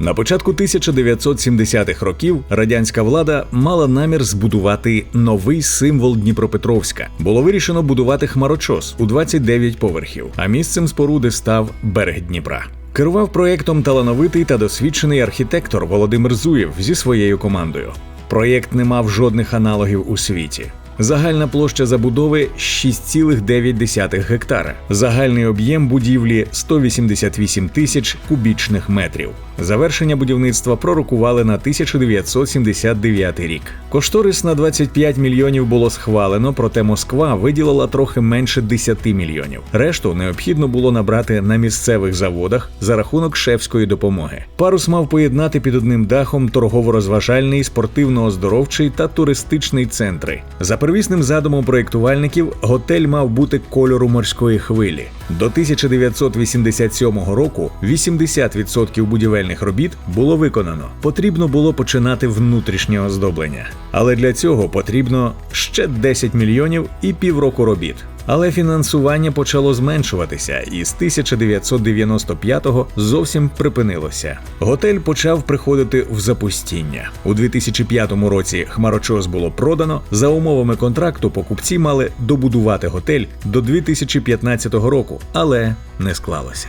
На початку 1970-х років радянська влада мала намір збудувати новий символ Дніпропетровська. Було вирішено будувати хмарочос у 29 поверхів, а місцем споруди став берег Дніпра. Керував проєктом талановитий та досвідчений архітектор Володимир Зуєв зі своєю командою. Проєкт не мав жодних аналогів у світі. Загальна площа забудови 6,9 гектара. Загальний об'єм будівлі 188 тисяч кубічних метрів. Завершення будівництва пророкували на 1979 рік. Кошторис на 25 мільйонів було схвалено, проте Москва виділила трохи менше 10 мільйонів. Решту необхідно було набрати на місцевих заводах за рахунок шефської допомоги. Парус мав поєднати під одним дахом торгово-розважальний, спортивно-оздоровчий та туристичний центри. За первісним задумом проєктувальників, готель мав бути кольору морської хвилі. До 1987 року 80% будівельних робіт було виконано. Потрібно було починати внутрішнє оздоблення. Але для цього потрібно ще 10 мільйонів і півроку робіт. Але фінансування почало зменшуватися, і з 1995-го зовсім припинилося. Готель почав приходити в запустіння. У 2005 році хмарочос було продано. За умовами контракту покупці мали добудувати готель до 2015 року, але не склалося.